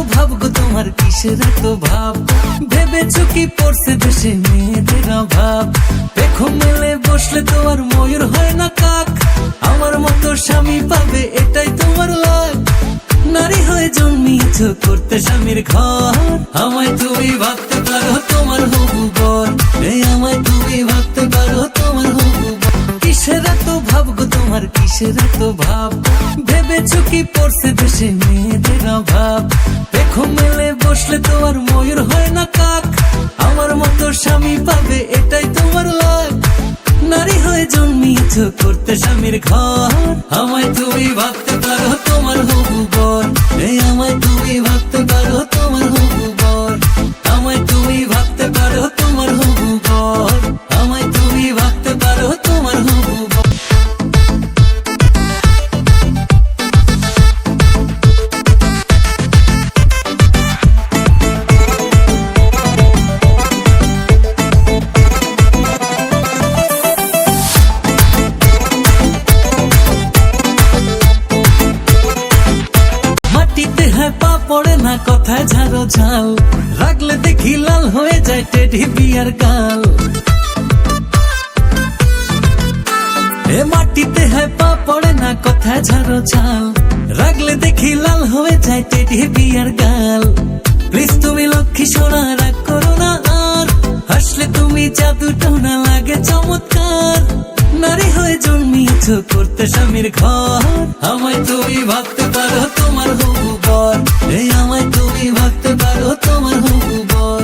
তোমার কিসের এত ভাব? ভেবেছো কি পড়ছে দেশে মেয়েদের দেখো মেলে বসলে তোমার ময়ূর হয় না কাক। আমার মতো স্বামী পাবে এটাই তোমার নারী হয়ে জন্মিয়েছ করতে স্বামীর ঘর। আমায় তুমি ভাবতে পারো তোমার হবু কিসের ভাব। ভেবেছো কি পড়ছে দেশে মেয়েদের অভাব? দেখো মেলে বসলে তোমার ময়ূর হয় না কাক। আমার মতো স্বামী পাবে, এটাই তোমার লাগ নারী হয়ে জন্মিয়েছ, করতে স্বামীর ঘর। আমায় তুমি ভাবতে পারো, তোমার হবু বর। আমায় তুমি ভাবতে পারো হয় পা পড়ে না কথায় ঝাড়ো ঝাল রাখলে দেখি লাল হয়ে যায় টেডি বিয়ার গাল এ মাটিতে হয় পা পড়ে না কথায় ঝাড়ো ঝাল রাখলে দেখি লাল হয়ে যায় টেডি বিয়ার গাল প্লিজ তুমি লক্ষ্মী সোনা রাগ করো না আর হাসলে তুমি জাদু টোনা লাগে চমৎকার নারী হয়ে জন্মিয়েছ করতে স্বামীর ঘর। আমায় তুমি ভাবতে পারো তোমার হবু বর। এই আমায় তুমি ভাবতে পারো তোমার হবু বর।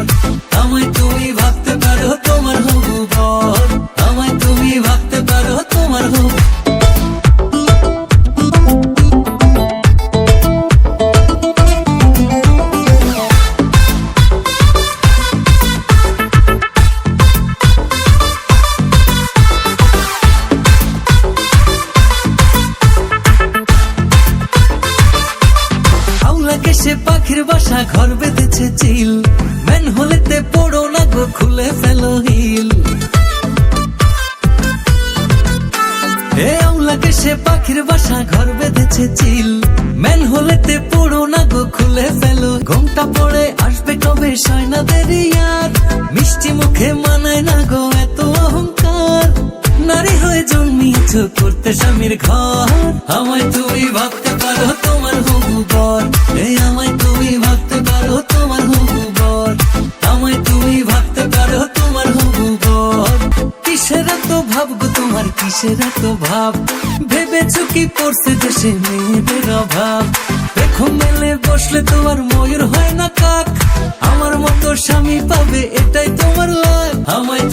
আমায় তুমি ভাবতে পারো তোমার হবু বর। আমায় তুমি ভাবতে পারো তোমার হবু আউলাকে সে পাখির বাসা ঘর বেঁধেছে চিল। ম্যান হলেতে পড়ো না গো, খুলে ফেলো হিল। এ পাখির বাসা ঘর বেঁধেছে চিল। ম্যান হলেতে পড়ো না গো, খুলে ঘুমটা পড়ে আসবে কবে, সয়না দেরি আর? মিষ্টি মুখে মানায় না গো, এত অহংকার। নারী হয়ে জন্মিয়েছ করতে স্বামীর ঘর। আমায় তুমি ভাবতে পারো কিসের এত ভাব ভেবেছো কি পড়ছে দেশে মেয়েদের অভাব। দেখো মেলে বসলে তোমার ময়ূর হয় না কাক। আমার মতো স্বামী পাবে এটাই তোমার লাভ। আমায়